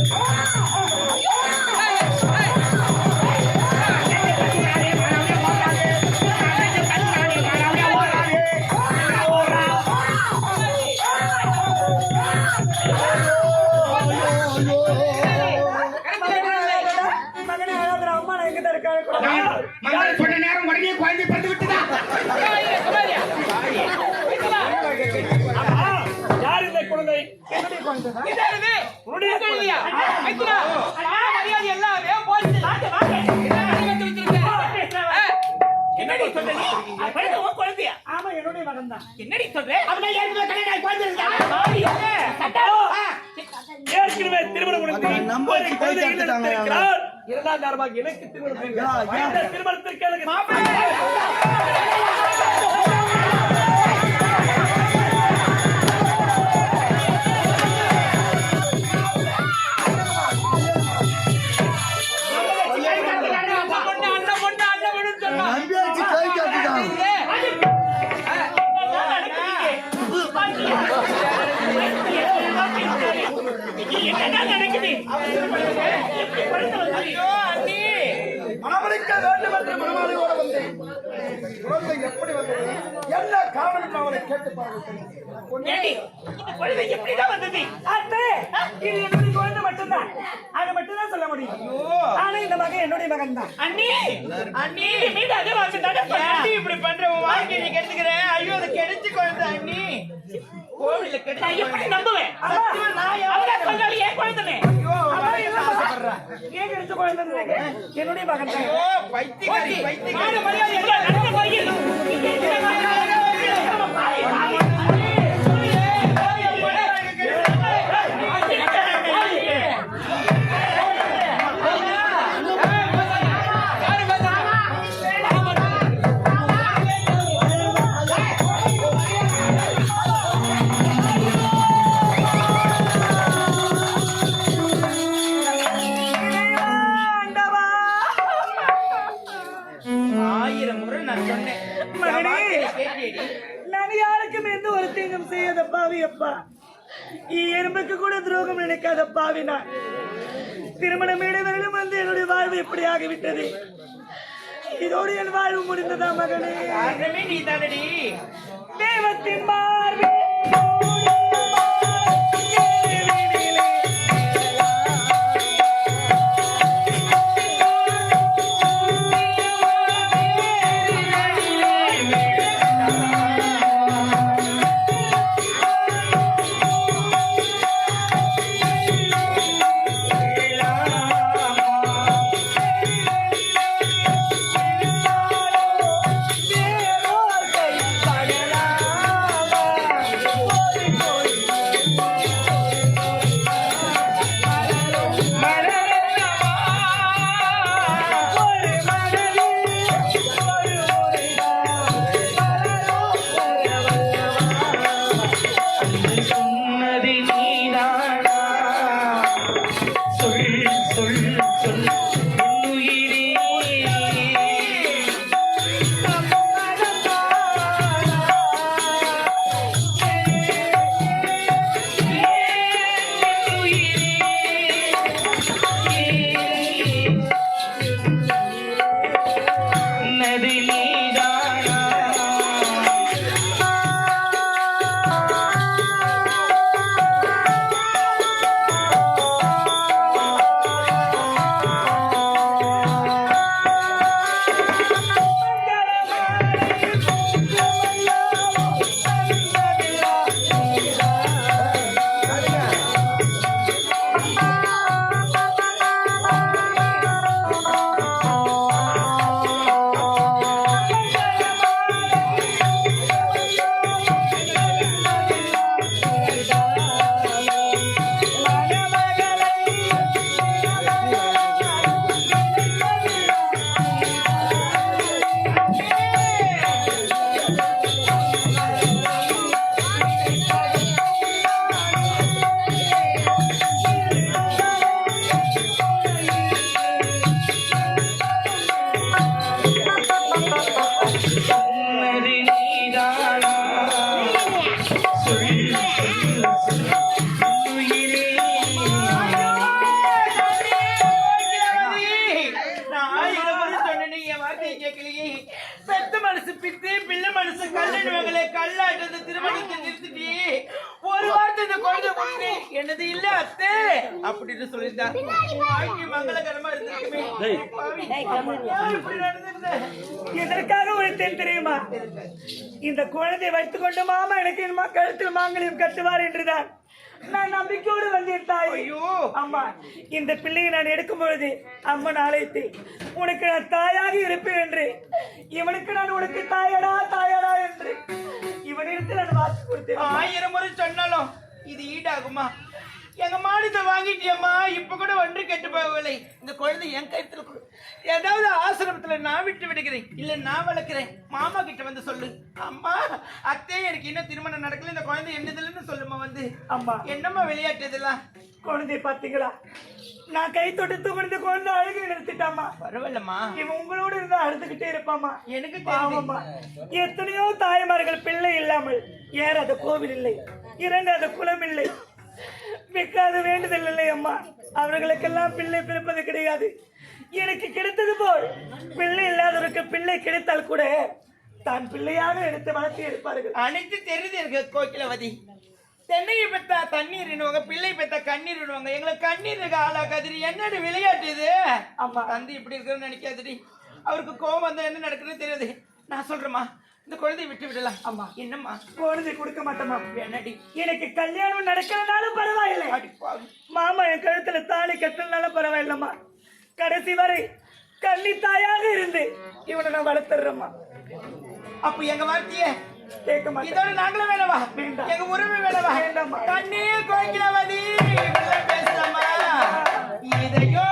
Oh! உன்னுடைய குழந்தையா? என்னடி சொல்ற நீ? அது குழந்தை உன் குழந்தையா? ஆமா, என்னுடைய. என்னடி சொல்ற? ஏற்கனவே கல்யாணம் குழந்தை ஏற்கனவே திருமணம் அவன் நம்ப ஒரு வச்சு குழந்தை கை தட்டுட்டாங்க ஈன்றெடுத்திருக்கிறார். இரண்டாம் தரமாக எனக்கு திருமணம் திருமணத்திற்கு எனக்கு மாப்பிள்ளை. எப்படி வந்தது என்ன காரணம் அவனை கேட்டு குழந்தை எப்படிதான் வந்தது? அத்தை, இது என்னுடைய குழந்தை மட்டும்தான். அதை மட்டும்தான் சொல்ல முடியும். ஆனா இந்த மகன் என்னுடைய மகன்தான். அண்ணி அண்ணி இது மீது அகவாசி தகப்பன். ஏன்டி இப்படி பண்ற உன் வாழ்க்கையை நீ கெடுத்துக்கிற ஐயோ அது கெடுத்து குழந்தை அண்ணி கோவில்ல நான் எப்படி நம்புவேன்? ஏன்? என்னுடைய மகன் மரியாதை நடந்து போகிறீர்கள். எறும்புக்கு கூட துரோகம் நினைக்காத பாவி நான் திருமணம் இடைவெளியிலும் வந்து என்னுடைய வாழ்வு இப்படி ஆகிவிட்டது இதோடு என் வாழ்வு முடிந்ததா மகனே நீ தானடி தெய்வத்தின் மார்பே Oh. கல்லணுவாங்களே கல்லாட்டத்தை திருமணத்தை நிறுத்திட்டி ஒரு வார்த்தை இந்த குழந்தை கொடுத்து என்னது இல்ல அத்தை? அப்படின்னு சொல்லியிருந்தா வாழ்க்கை மங்களகரமா இருந்திருக்குமே. இப்படி நடந்திருந்த? இதற்காக உழைத்தேன் தெரியுமா? இந்த குழந்தை வைத்துக் கொண்டு மாமா எனக்கு என் கழுத்தில் மாங்கல்யம் கட்டுவார் என்றுதான். நான் நம்பிக்கையோடு வந்தேன் தாய். ஐயோ. அம்மா இந்த பிள்ளையை நான் எடுக்கும் பொழுது அம்மன் ஆலயத்தை உனக்கு நான் தாயாக இருப்பேன் என்று. இவனுக்கு நான் உனக்கு தாயடா தாயடா என்று. இவனிடத்தில் நான் வாக்கு கொடுத்தேன். ஆயிரம் முறை சொன்னாலும் இது ஈடாகுமா? எங்க மாநிலத்தை வாங்கிட்டியம்மா இப்ப கூட ஒன்று கெட்டு போகவில்லை. இந்த குழந்தை என் கைத்துல கொடு. ஏதாவது ஆசிரமத்துல நான் விட்டு விடுகிறேன் இல்ல நான் வளர்க்கிறேன் மாமா கிட்ட வந்து சொல்லு. அம்மா அத்தை எனக்கு இன்னும் திருமணம் நடக்கல இந்த குழந்தை என்னதுலன்னு சொல்லுமா வந்து. அம்மா. என்னம்மா விளையாட்டு இதெல்லாம்? குழந்தை பாத்தீங்களா? நான் கை தொட்டு தூக்குனது குழந்தை அழுகை நிறுத்திட்டாமா பரவாயில்லம்மா. இவன் உங்களோட இருந்தா அழுதுகிட்டே இருப்பாமா எனக்கு பாவம்மா. எத்தனையோ தாய்மார்கள் பிள்ளை இல்லாமல் ஏறாத கோவில் இல்லை இறங்காத குலம் இல்லை விற்காத வேண்டுதல் இல்லை அம்மா. அவர்களுக்கெல்லாம் பிள்ளை பிறப்பது கிடையாது. எனக்கு கிடைத்தது போல். பிள்ளை இல்லாதவருக்கு பிள்ளை கிடைத்தால் கூட தான் பிள்ளையாக எடுத்து வளர்த்தி எடுப்பார்கள் அனைத்து தெரியுது கோகிலவதி. தென்னையை பெத்தா தண்ணீர் இடுவாங்க பிள்ளை பெத்தா கண்ணீர் இடுவாங்க எங்களுக்கு கண்ணீர் இருக்க ஆளாக்காதிரி என்னடி விளையாட்டு இது? ஆமா. தந்தை இப்படி இருக்கிறன்னு நினைக்காதடி. அவருக்கு கோவம் வந்தா என்ன நடக்குதுன்னு தெரியாது. நான் சொல்றேம்மா. இந்த குழந்தையை விட்டு விடலாம். ஆமா. என்னம்மா? குழந்தை கொடுக்க மாட்டோமா என்னடி? எனக்கு கல்யாணம் நடக்கிறனாலும் பரவாயில்லை. மாமா என் கழுத்துல தாலி கட்டினாலும் பரவாயில்லம்மா. கடைசி வரை கன்னி தாயாக இருந்து இவனை நான் வளர்த்துறேம்மா. அப்ப எங்க வார்த்தையே கேட்க மாட்டேன். இதோட நாங்களும் வேணவா வேண்டாம். எங்க உரிமை வேணவா வேண்டாம்மா. கண்ணே கோகிலவதி இப்படிலாம் பேசலாமா இதையோ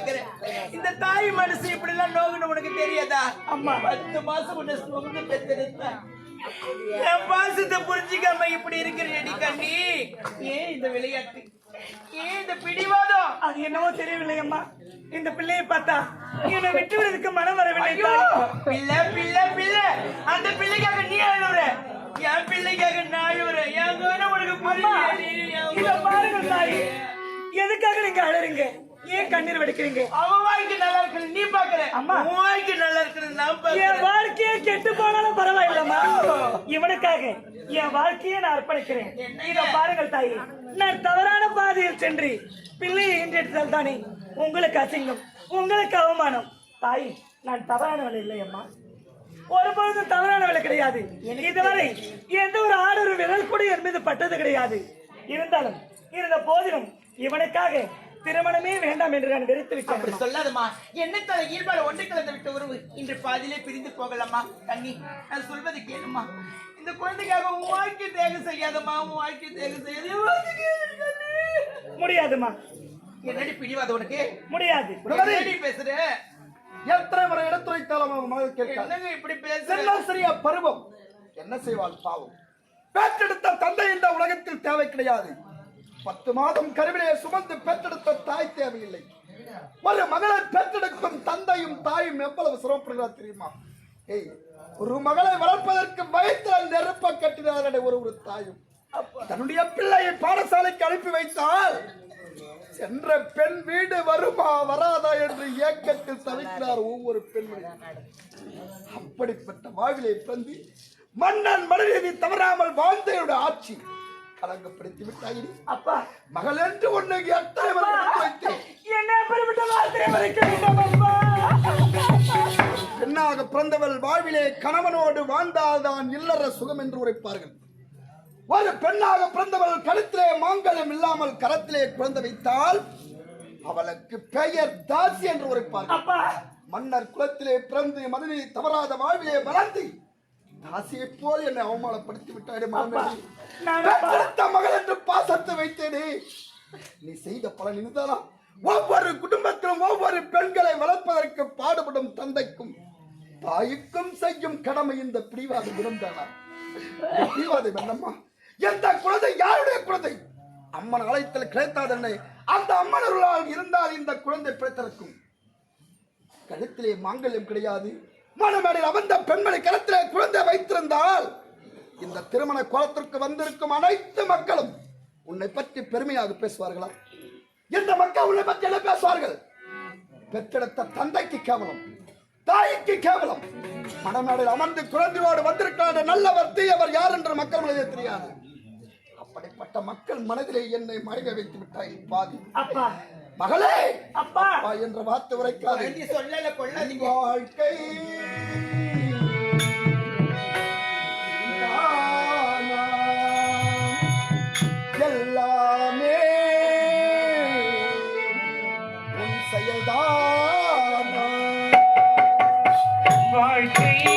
தாயாக பாக்குற இந்த தாய் மனசு இப்படி எல்லாம் நோகுன்னு உனக்கு தெரியாதா? அம்மா. பத்து மாசம் உன்னை சுமந்து பெத்தெடுத்த என் பாசத்தை புரிஞ்சுக்காம இப்படி இருக்கிற கண்ணி. ஏன் இந்த விளையாட்டு? ஏன் இந்த பிடிவாதம்? அது என்னவோ தெரியவில்லை அம்மா. இந்த பிள்ளையை பார்த்தா என்னை விட்டு விடுறதுக்கு மனம் வரவில்லை. பிள்ளை பிள்ளை பிள்ளை. அந்த பிள்ளைக்காக நீ அழுவுற. என் பிள்ளைக்காக நான் அழுவுறேன் என் உனக்கு. இத பாருங்கள் தாய். எதுக்காக நீங்க அழறீங்க? ஏன் கண்ணீர் வடிக்கிறீங்க? அவன் வாழ்க்கை நல்லா இருக்கு நீ பாக்குற அம்மா. உன் வாழ்க்கை நல்லா இருக்கு நான் என் வாழ்க்கையே கெட்டு போனாலும் பரவாயில்லம்மா. இவனுக்காக என் வாழ்க்கையை நான் அர்ப்பணிக்கிறேன். இத பாருங்கள் தாய் நான் தவறான பாதையில் சென்று பிள்ளையை ஈன்றெடுத்தால் தானே உங்களுக்கு அசிங்கம் உங்களுக்கு அவமானம். தாய் நான் தவறானவள் இல்லை அம்மா. ஒருபொழுதும் தவறானவள் கிடையாது. இதுவரை எந்த ஒரு ஆடொரு விரல் கூட என் மீது பட்டது கிடையாது. இருந்தாலும் இருந்த போதிலும் இவனுக்காக திருமணமே வேண்டாம் என்று நான் வெறுத்து அப்படி விட்டேன் சொல்லாதம்மா. என்ன தலை? ஈர்ப்பாடு ஒன்றை கலந்து விட்ட உறவு. இன்று பாதியிலே பிரிந்து போகலாமா கண்ணி நான் சொல்வது கேளுமா இந்த குழந்தைக்காக உன் வாழ்க்கை தேக செய்யாதம்மா உன் வாழ்க்கை தேக செய்யாத. முடியாதுமா என்னடி பிடிவாத உனக்கு? முடியாது. பேசுற? எத்தனை முறை எடுத்துரைத்தாலும் அவன் மகள் கேட்காது. என்னங்க இப்படி பேசுற? செல்வம் சரியா பருவம். என்ன செய்வாள் பாவம்? பெற்றெடுத்த தந்தை இந்த உலகத்தில் தேவை கிடையாது. பத்து மாதம் கருவிலே சுமந்து பெற்றெடுத்த தாய் தேவையில்லை. ஒரு மகளை பெற்றெடுக்கும் தந்தையும் தாயும் எவ்வளவு சிரமப்படுகிறார் தெரியுமா? ஏய் ஒரு மகளை வளர்ப்பதற்கு வயிற்றில் நெருப்ப கட்டினார்கள் ஒரு ஒரு தாயும். தன்னுடைய பிள்ளையை பாடசாலைக்கு அனுப்பி வைத்தால் சென்ற பெண் வீடு வருமா வராதா என்று ஏக்கத்தில் தவிக்கிறார் ஒவ்வொரு பெண்மணியும் அப்படிப்பட்ட வாழ்விலை பிறந்து மன்னன் மனநீதி தவறாமல் வாழ்ந்தையோட ஆட்சி. கலங்கப்படுத்தி விட்டாயினி அப்பா மகள் என்று ஒண்ணு எத்தனை என்ன பெருமிட்ட வார்த்தை மறைக்க வேண்டும் அப்பா பெண்ணாக பிறந்தவள் வாழ்விலே கணவனோடு வாழ்ந்தால்தான் இல்லற சுகம் என்று உரைப்பார்கள் ஒரு பெண்ணாக பிறந்தவள் கழுத்திலே மாங்கல்யம் இல்லாமல் கரத்திலே குழந்தை வைத்தால் அவளுக்கு பெயர் தாசி என்று உரைப்பார்கள் மன்னர் குலத்திலே பிறந்து மதுரை தவறாத வாழ்விலே வளர்ந்து தாசியைப் போல் என்னை அவமானப்படுத்தி விட்டாடு பெற்றெடுத்த மகள் என்று பாசத்தை வைத்தேனே. நீ செய்த பலன் இதுதானா? ஒவ்வொரு குடும்பத்திலும் ஒவ்வொரு பெண்களை வளர்ப்பதற்கு பாடுபடும் தந்தைக்கும் தாய்க்கும் செய்யும் கடமை இந்த பிடிவாத குணம்தானா இந்த பிடிவாதம் என்னம்மா? எந்த குழந்தை? யாருடைய குழந்தை? அம்மன் அழைத்தல் கிடைத்தாதென்னை? அந்த அம்மனர்களால் இருந்தால் இந்த குழந்தை பிழைத்திருக்கும். கழுத்திலே மாங்கல்யம் கிடையாது. மணமேடையில் அமர்ந்த பெண்மணி கழுத்திலே குழந்தை வைத்திருந்தால் இந்த திருமண கோலத்திற்கு வந்திருக்கும் அனைத்து மக்களும் உன்னை பற்றி பெருமையாக பேசுவார்களா? இந்த மக்கள் உன்னை பற்றி என்ன பேசுவார்கள்? பெற்றெடுத்த தந்தைக்கு கேவலம் தாய்க்கு கேவலம். மணமேடையில் அமர்ந்து குழந்தையோடு வந்திருக்கிற நல்லவர் தீயவர் யார் என்று மக்கள் மனதிலே தெரியாது. அப்படிப்பட்ட மக்கள் மனதிலே என்னை மயங்க வைத்து விட்டாய் பாதி. அப்பா. மகளே! அப்பா! அப்பா என்ற வார்த்தை உரைக்காது. சொல்லல கொள்ளாதீங்க. வாழ்க்கை. எல்லாமே உன் செயல்தானா? வாழ்க்கை